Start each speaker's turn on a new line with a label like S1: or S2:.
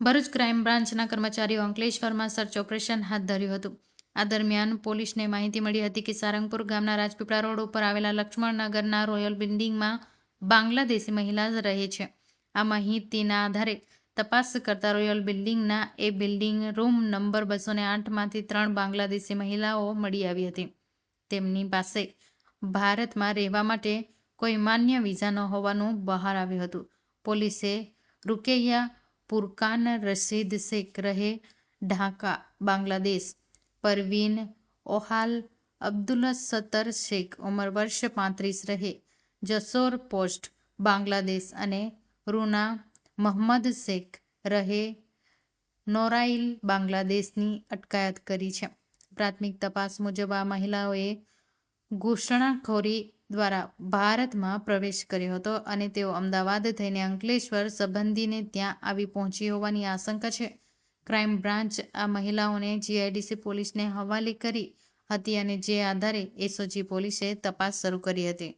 S1: Bharuch crime બ્રાન્ચના કર્મચારીઓ અંકલેશ્વરમાં સર્ચ ઓપરેશન હાથ ધર્યું હતું. આ દરમિયાન પોલીસને માહિતી મળી હતી કે સારંગપુર ગામના રાજપીપળા રોડ ઉપર આવેલા લક્ષ્મણનગરના રોયલ બિલ્ડિંગમાં બાંગ્લાદેશી મહિલા રહે છે. આ માહિતીના આધારે તપાસ કરતા રોયલ બિલ્ડિંગના એ બિલ્ડિંગ રૂમ નંબર બસો ને આઠમાંથી ત્રણ બાંગ્લાદેશી મહિલાઓ મળી આવી હતી. તેમની પાસે ભારતમાં રહેવા માટે કોઈ માન્ય વિઝા ન હોવાનું બહાર આવ્યું હતું. પોલીસે રૂકૈયા ફુરકાન રશીદ શેખ રહે ઢાકા, બાંગ્લાદેશ. પરવીન ઓહાલ અબ્દુલ સત્તર શેખ ઉંમર વર્ષ પાંત્રીસ રહે. જસોર પોસ્ટ, બાંગ્લાદેશ અને રૂના મહમ્મદ શેખ રહે નોરાઇલ, બાંગ્લાદેશની અટકાયત કરી છે. પ્રાથમિક તપાસ મુજબ આ મહિલાઓએ ઘૂસણખોરી દ્વારા ભારતમાં પ્રવેશ કર્યો હતો અને તેઓ અમદાવાદ થઈને અંકલેશ્વર સંબંધીને ત્યાં આવી પહોંચી હોવાની આશંકા છે. ક્રાઇમ બ્રાન્ચ આ મહિલાઓને જીઆઈડીસી પોલીસને હવાલે કરી હતી અને જે આધારે એસઓજી પોલીસે તપાસ શરૂ કરી હતી.